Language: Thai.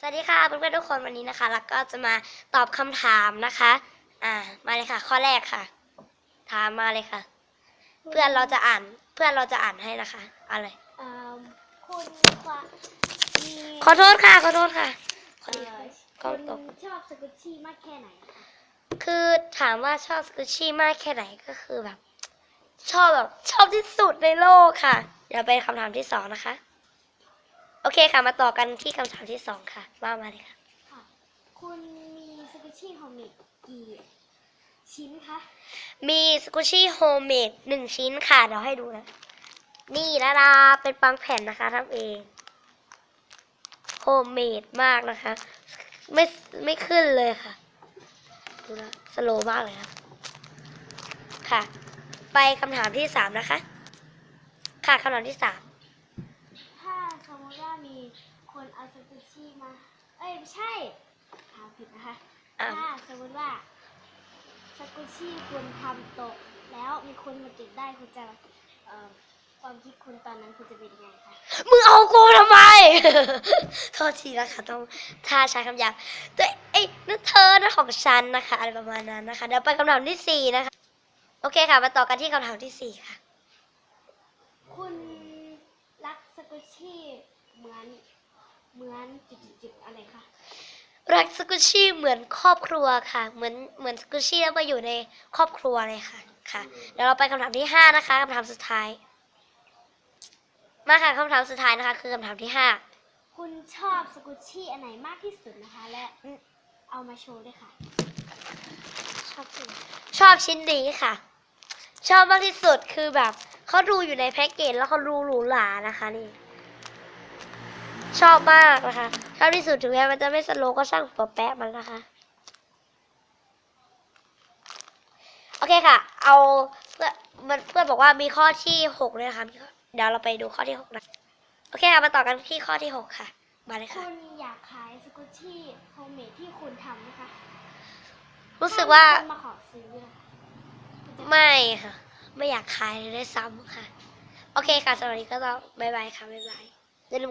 สวัสดีค่ะเพื่อนๆทุกคนวันนี้นะคะ แล้วก็จะมาตอบคำถามนะคะ อ่า มาเลยค่ะ ข้อแรกค่ะ ถามมาเลยค่ะ เพื่อนเราจะอ่าน เพื่อนเราจะอ่านให้นะคะเอะไรเอ่อคุณว่ามีขอโทษค่ะ ขอโทษค่ะขอเอ่ดีอกล้องคุณตกชอบสกุชชี่มากแค่ไหนคะคือถามว่าชอบสกูชี่มากแค่ไหนก็คือแบบ ชอบแบบชอบที่สุดในโลกค่ะ เดี๋ยวไปคำถามที่สองนะคะ โอเคค่ะ มาต่อกันที่คำถามที่สองค่ะ ว่ามาเลยค่ะ ค่ะ คุณมีสกุชชี่โฮมเมดกี่ชิ้นคะมีสกูชี่โฮมเมดหนึ่งชิ้นค่ะ เดี๋ยวให้ดูนะ นี่นะดาเป็นปังแผ่นนะคะทำเอง โฮมเมดมากนะคะ ไม่ไม่ขึ้นเลยค่ะ ดูนะ สโลว์มากเลยครับค่ะ ไปคำถามที่สามนะคะ ค่ะคำถามที่สามถ้าสมม ติว่ามีคนเอาสกุชชี่มา เอ้ยไม่ใช่ถามผิดนะคะอะ ถ้าสมมติว่าสกุชชี่คุณทำตก แล้วมีคนมาเก็บได้คุณจะเอ่อความคิดคุณตอนนั้นคุณจะเป็นยังไงคะมึงเอากูทำไม โทษทีนะคะต้องถ้าใช้คำหยาบแต่ไอ้ยนั่นเธอนะของฉันนะคะ อะไรประมาณนั้นนะคะ เดี๋ยวไปคำถามที่สี่นะคะ โอเคค่ะ มาต่อกันที่คำถามที่สี่ค่ะ คุณรักสกุชชี่ เหมือนเหมือนจุดๆๆอะไรคะรักสกุชชี่เหมือนครอบครัวค่ะ เหมือนเหมือนสกุชชี่แล้วมาอยู่ในครอบครัวเลยค่ะค่ะ เดี๋ยวเราไปคำถามที่ห้านะคะคำถามสุดท้าย มาค่ะคำถามสุดท้ายนะคะ คือคำถามที่ห้าคุณชอบสกุชชี่อันไหนมากที่สุดนะคะ และเอามาโชว์ด้วยค่ะ ชอบชิ้นชอบชิ้นนี้ค่ะ ชอบมากที่สุดคือแบบเขาดูอยู่ในแพ็กเกจแล้วเขาดูหรูหรานะคะนี่ ชอบมากนะคะชอบที่สุดถึงแม้มันจะไม่สโลว์ก็ช่างหัวแปะมันนะคะ โอเคค่ะ เอาเพื่อนมันเพื่อนบอกว่ามีข้อที่หกเลยนะคะมีข้อเดี๋ยวเราไปดูข้อที่หกนะโอเคค่ะมาต่อกันที่ข้อที่หกค่ะ มาเลยคุค่ะณอยากขายสกุชชี่โฮมเมดที่คุณทำไหมคะรู้สึกว่าถ้มีคนมาขอซื้อนะคะคุณจะไม่ค่ะ ไม่อยากขายเลยด้วยซ้ำค่ะ โอเคค่ะสำหรับวันนี้ก็ต้องบายบายค่ะบ๊ายบาย อย่าลื